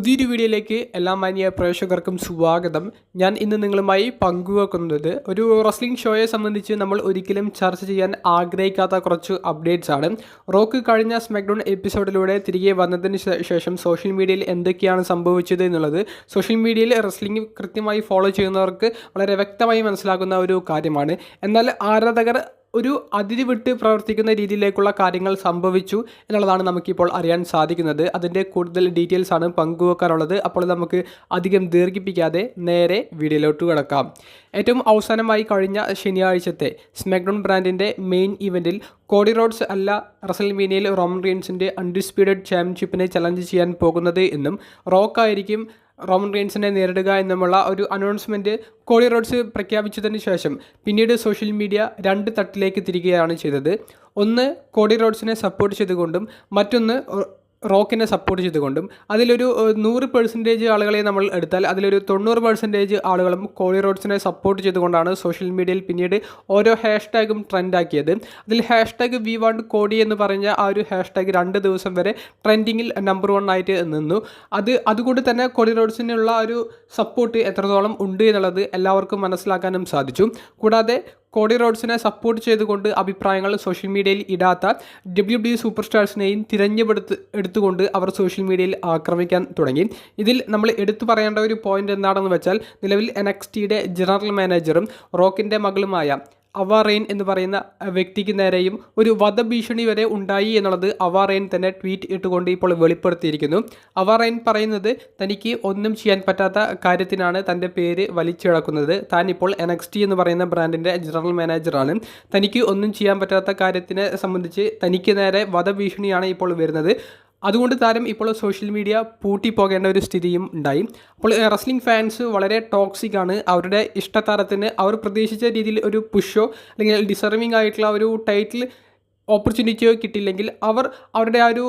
പുതിയൊരു വീഡിയോയിലേക്ക് എല്ലാ മാന്യ പ്രേക്ഷകർക്കും സ്വാഗതം. ഞാൻ ഇന്ന് നിങ്ങളുമായി പങ്കുവെക്കുന്നത് ഒരു റെസ്ലിംഗ് ഷോയെ സംബന്ധിച്ച് നമ്മൾ ഒരിക്കലും ചർച്ച ചെയ്യാൻ ആഗ്രഹിക്കാത്ത കുറച്ച് അപ്ഡേറ്റ്സ് ആണ്. റോക്ക് കഴിഞ്ഞ സ്മാക്ഡൗൺ എപ്പിസോഡിലൂടെ തിരികെ വന്നതിന് ശേഷം സോഷ്യൽ മീഡിയയിൽ എന്തൊക്കെയാണ് സംഭവിച്ചത് എന്നുള്ളത് സോഷ്യൽ മീഡിയയിൽ റെസ്ലിംഗ് കൃത്യമായി ഫോളോ ചെയ്യുന്നവർക്ക് വളരെ വ്യക്തമായി മനസ്സിലാകുന്ന ഒരു കാര്യമാണ്. എന്നാൽ ആരാധകർ ഒരു അതിരി വിട്ട് പ്രവർത്തിക്കുന്ന രീതിയിലേക്കുള്ള കാര്യങ്ങൾ സംഭവിച്ചു എന്നുള്ളതാണ് നമുക്കിപ്പോൾ അറിയാൻ സാധിക്കുന്നത്. അതിന്റെ കൂടുതൽ ഡീറ്റെയിൽസ് ആണ് പങ്കുവെക്കാനുള്ളത്. അപ്പോൾ നമുക്ക് അധികം ദീർഘിപ്പിക്കാതെ നേരെ വീഡിയോയിലോട്ട് കിടക്കാം. ഏറ്റവും അവസാനമായി കഴിഞ്ഞ ശനിയാഴ്ചത്തെ സ്മാക്ഡൗൺ ബ്രാൻഡിന്റെ മെയിൻ ഇവന്റിൽ കോഡി റോഡ്സ് അല്ല റസൽമീനിയയിൽ റോമൻ റീൻസിന്റെ അൺഡിസ്പ്യൂട്ടഡ് ചാമ്പ്യൻഷിപ്പിനെ ചലഞ്ച് ചെയ്യാൻ പോകുന്നത് എന്നും റോക്കായിരിക്കും റോമൻ റെയിൻസിനെ നേരിടുക എന്നുമുള്ള ഒരു അനൗൺസ്മെന്റ് കോളി റോഡ്സ് പ്രഖ്യാപിച്ചതിന് ശേഷം പിന്നീട് സോഷ്യൽ മീഡിയ രണ്ട് തട്ടിലേക്ക് തിരികുകയാണ് ചെയ്തത്. ഒന്ന് കോടി റോഡ്സിനെ സപ്പോർട്ട് ചെയ്തുകൊണ്ടും മറ്റൊന്ന് റോക്കിനെ സപ്പോർട്ട് ചെയ്തുകൊണ്ടും അതിലൊരു നൂറ് പെർസെന്റേജ് ആളുകളെ നമ്മൾ എടുത്താൽ അതിലൊരു തൊണ്ണൂറ് പെർസെന്റേജ് ആളുകളും കോളി റോഡ്സിനെ സപ്പോർട്ട് ചെയ്തുകൊണ്ടാണ് സോഷ്യൽ മീഡിയയിൽ പിന്നീട് ഓരോ ഹാഷ്ടാഗും ട്രെൻഡാക്കിയത് അതിൽ ഹാഷ്ടാഗ് വി വാണ്ട് കോടി എന്ന് പറഞ്ഞ ആ ഒരു ഹാഷ്ടാഗ് രണ്ട് ദിവസം വരെ ട്രെൻഡിങ്ങിൽ നമ്പർ വൺ ആയിട്ട് നിന്നു. അത് അതുകൊണ്ട് തന്നെ കോളി റോഡ്സിനുള്ള ഒരു സപ്പോർട്ട് എത്രത്തോളം ഉണ്ട് എന്നുള്ളത് എല്ലാവർക്കും മനസ്സിലാക്കാനും സാധിച്ചു. കൂടാതെ കോഡി റോഡ്സിനെ സപ്പോർട്ട് ചെയ്തുകൊണ്ട് അഭിപ്രായങ്ങൾ സോഷ്യൽ മീഡിയയിൽ ഇടാത്ത ഡബ്ല്യു ഡി സൂപ്പർ സ്റ്റാർസിനെയും തിരഞ്ഞെടുത്ത് എടുത്തുകൊണ്ട് അവർ സോഷ്യൽ മീഡിയയിൽ ആക്രമിക്കാൻ തുടങ്ങി. ഇതിൽ നമ്മൾ എടുത്തു പറയേണ്ട ഒരു പോയിന്റ് എന്താണെന്ന് വെച്ചാൽ നിലവിൽ എൻ എക്സ് ടിയുടെ ജനറൽ മാനേജറും റോക്കിന്റെ മകളുമായ അവാറെയിൻ എന്ന് പറയുന്ന വ്യക്തിക്ക് നേരെയും ഒരു വധഭീഷണി വരെ ഉണ്ടായി എന്നുള്ളത് അവാറെയിൻ തന്നെ ട്വീറ്റ് ഇട്ടുകൊണ്ട് ഇപ്പോൾ വെളിപ്പെടുത്തിയിരിക്കുന്നു. അവാറെയിൻ പറയുന്നത് തനിക്ക് ഒന്നും ചെയ്യാൻ പറ്റാത്ത കാര്യത്തിനാണ് തന്റെ പേര് വലിച്ചിഴക്കുന്നത്. താൻ ഇപ്പോൾ ടി എന്ന് പറയുന്ന ബ്രാൻഡിന്റെ ജനറൽ മാനേജറാണ്. തനിക്ക് ഒന്നും ചെയ്യാൻ പറ്റാത്ത കാര്യത്തിനെ സംബന്ധിച്ച് തനിക്ക് നേരെ വധഭീഷണിയാണ് ഇപ്പോൾ വരുന്നത്. അതുകൊണ്ട് താരം ഇപ്പോൾ സോഷ്യൽ മീഡിയ പൂട്ടിപ്പോകേണ്ട ഒരു സ്ഥിതിയും ഉണ്ടായി. അപ്പോൾ റെസ്ലിംഗ് ഫാൻസ് വളരെ ടോക്സിക് ആണ്. അവരുടെ ഇഷ്ടതാരത്തിന് അവർ പ്രതീക്ഷിച്ച രീതിയിൽ ഒരു പുഷോ അല്ലെങ്കിൽ ഡിസർവിംഗ് ആയിട്ടുള്ള ഒരു ടൈറ്റിൽ ഓപ്പർച്യൂണിറ്റിയോ കിട്ടിയില്ലെങ്കിൽ അവർ അവരുടെ ആ ഒരു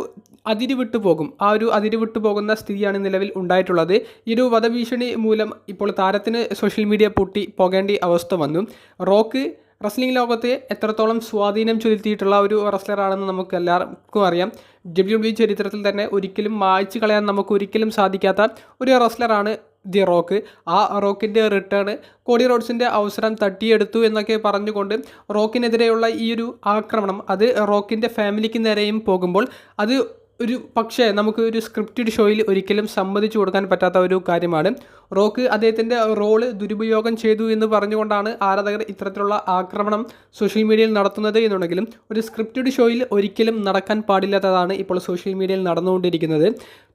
അതിര് വിട്ടു പോകും. ആ ഒരു അതിര് വിട്ടു പോകുന്ന സ്ഥിതിയാണ് നിലവിൽ ഉണ്ടായിട്ടുള്ളത്. ഈ ഒരു വധഭീഷണി മൂലം ഇപ്പോൾ താരത്തിന് സോഷ്യൽ മീഡിയ പൂട്ടി പോകേണ്ട അവസ്ഥ വന്നു. റോക്ക് റെസ്ലിംഗ് ലോകത്തെ എത്രത്തോളം സ്വാധീനം ചെലുത്തിയിട്ടുള്ള ഒരു റെസ്ലറാണെന്ന് നമുക്ക് എല്ലാവർക്കും അറിയാം. ഡബ്ല്യു ഡബ്ല്യു ചരിത്രത്തിൽ തന്നെ ഒരിക്കലും മായ്ച്ചു കളയാൻ നമുക്ക് ഒരിക്കലും സാധിക്കാത്ത ഒരു റസ്ലറാണ് ദി റോക്ക് ആ റോക്കിന്റെ റിട്ടേൺ കോടി റോഡ്സിന്റെ അവസരം തട്ടിയെടുത്തു എന്നൊക്കെ പറഞ്ഞുകൊണ്ട് റോക്കിനെതിരെയുള്ള ഈ ഒരു ആക്രമണം അത് റോക്കിന്റെ ഫാമിലിക്ക് നേരെയും പോകുമ്പോൾ അത് ഒരു പക്ഷേ നമുക്ക് ഒരു സ്ക്രിപ്റ്റഡ് ഷോയിൽ ഒരിക്കലും സമ്മതിച്ചു കൊടുക്കാൻ പറ്റാത്ത ഒരു കാര്യമാണ്. റോക്ക് അദ്ദേഹത്തിന്റെ റോൾ ദുരുപയോഗം ചെയ്തു എന്ന് പറഞ്ഞുകൊണ്ടാണ് ആരാധകർ ഇത്തരത്തിലുള്ള ആക്രമണം സോഷ്യൽ മീഡിയയിൽ നടത്തുന്നത് എന്നുണ്ടെങ്കിലും ഒരു സ്ക്രിപ്റ്റഡ് ഷോയിൽ ഒരിക്കലും നടക്കാൻ പാടില്ലാത്തതാണ് ഇപ്പോൾ സോഷ്യൽ മീഡിയയിൽ നടന്നുകൊണ്ടിരിക്കുന്നത്.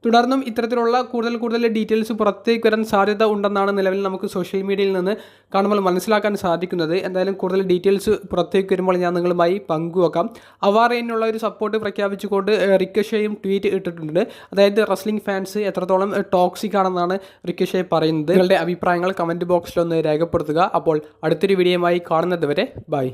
തുടർന്നും ഇത്തരത്തിലുള്ള കൂടുതൽ കൂടുതൽ ഡീറ്റെയിൽസ് പുറത്തേക്ക് വരാൻ സാധ്യത ഉണ്ടെന്നാണ് നിലവിൽ നമുക്ക് സോഷ്യൽ മീഡിയയിൽ നിന്ന് കാണുമ്പോൾ മനസ്സിലാക്കാൻ സാധിക്കുന്നത്. എന്തായാലും കൂടുതൽ ഡീറ്റെയിൽസ് പുറത്തേക്ക് വരുമ്പോൾ ഞാൻ നിങ്ങളുമായി പങ്കുവെക്കാം. അവാറേനുള്ള ഒരു സപ്പോർട്ട് പ്രഖ്യാപിച്ചുകൊണ്ട് റിക്കഷയും ട്വീറ്റ് ഇട്ടിട്ടുണ്ട്. അതായത് റസ്ലിംഗ് ഫാൻസ് എത്രത്തോളം ടോക്സിക് ആണെന്നാണ് റിക്കഷെ പറയുന്നത്. നിങ്ങളുടെ അഭിപ്രായങ്ങൾ കമന്റ് ബോക്സിലൊന്ന് രേഖപ്പെടുത്തുക. അപ്പോൾ അടുത്തൊരു വീഡിയോയുമായി കാണുന്നത് വരെ ബൈ